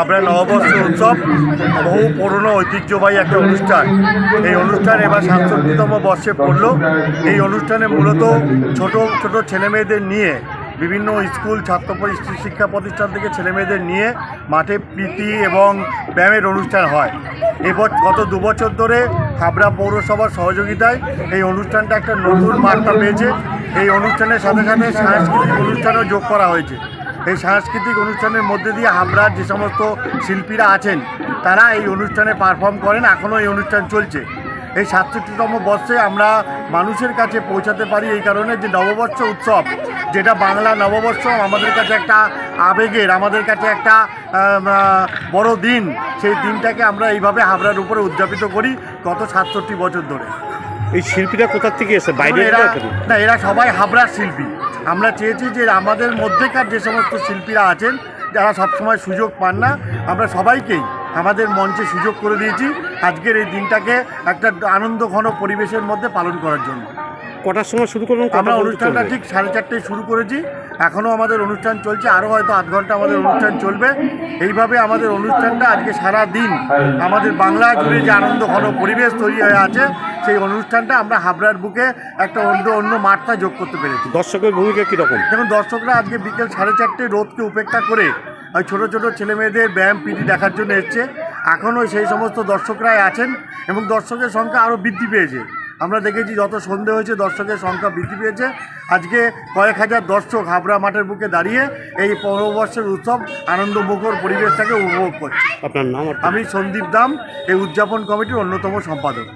আমরা নববর্ষ উৎসব, বহু পুরনো ঐতিহ্যবাহী একটা অনুষ্ঠান। এই অনুষ্ঠান এবার সাতষট্টিতম বর্ষে পড়ল। এই অনুষ্ঠানে মূলত ছোট ছোট ছেলেমেয়েদের নিয়ে, বিভিন্ন স্কুল, ছাত্র শিক্ষা প্রতিষ্ঠান থেকে ছেলেমেয়েদের নিয়ে মাঠে প্রীতি এবং ব্যায়ামের অনুষ্ঠান হয়। এবার গত দু বছর ধরে হাবড়া পৌরসভার সহযোগিতায় এই অনুষ্ঠানটা একটা নতুন বার্তা পেয়েছে। এই অনুষ্ঠানের সাথে সাথে সাংস্কৃতিক অনুষ্ঠানও যোগ করা হয়েছে। এই সাংস্কৃতিক অনুষ্ঠানের মধ্যে দিয়ে হাবড়ার যে সমস্ত শিল্পীরা আছেন তারা এই অনুষ্ঠানে পারফর্ম করেন এখনও এই অনুষ্ঠান চলছে। এই সাতষট্টিতম বর্ষে আমরা মানুষের কাছে পৌঁছাতে পারি এই কারণে যে নববর্ষ উৎসব যেটা বাংলা নববর্ষ আমাদের কাছে একটা আবেগের আমাদের কাছে একটা বড় দিন। সেই দিনটাকে আমরা এইভাবে হাবড়ার উপরে উদযাপিত করি গত সাতষট্টি বছর ধরে। এই শিল্পীরা কোথা থেকে এসে? বাইরে না এরা সবাই হাবড়ার শিল্পী। আমরা চেয়েছি যে আমাদের মধ্যেকার যে সমস্ত শিল্পীরা আছেন যারা সবসময় সুযোগ পান না আমরা সবাইকেই আমাদের মঞ্চে সুযোগ করে দিয়েছি আজকের এই দিনটাকে একটা আনন্দ ঘন পরিবেশের মধ্যে পালন করার জন্য। কটার সময় শুরু করলাম আমরা অনুষ্ঠানটা ঠিক সাড়ে চারটেয় শুরু করেছি। এখনও আমাদের অনুষ্ঠান চলছে আরও হয়তো আধ ঘণ্টা আমাদের অনুষ্ঠান চলবে। এইভাবে আমাদের অনুষ্ঠানটা আজকে সারা দিন আমাদের বাংলা জুড়ে যে আনন্দ ঘন পরিবেশ তৈরি হয়ে আছে সেই অনুষ্ঠানটা আমরা হাবড়ার বুকে একটা অন্য অন্য মাত্রা যোগ করতে পেরেছি। দর্শকের ভূমিকা কীরকম? দেখুন দর্শকরা আজকে বিকেল সাড়ে চারটে রোদকে উপেক্ষা করে ওই ছোটো ছোটো ছেলেমেয়েদের ব্যায়াম পিটি দেখার জন্য এসছে। এখনও সেই সমস্ত দর্শকরাই আছেন এবং দর্শকের সংখ্যা আরও বৃদ্ধি পেয়েছে। আমরা দেখেছি যত সন্ধে হয়েছে দর্শকের সংখ্যা বৃদ্ধি পেয়েছে। আজকে কয়েক হাজার দর্শক হাবড়া মাঠের বুকে দাঁড়িয়ে এই পরবর্ষের উৎসব আনন্দমুখর পরিবেশটাকে উপভোগ করছে। আপনার নাম আমি সন্দীপ দাম এই উদযাপন কমিটির অন্যতম সম্পাদক।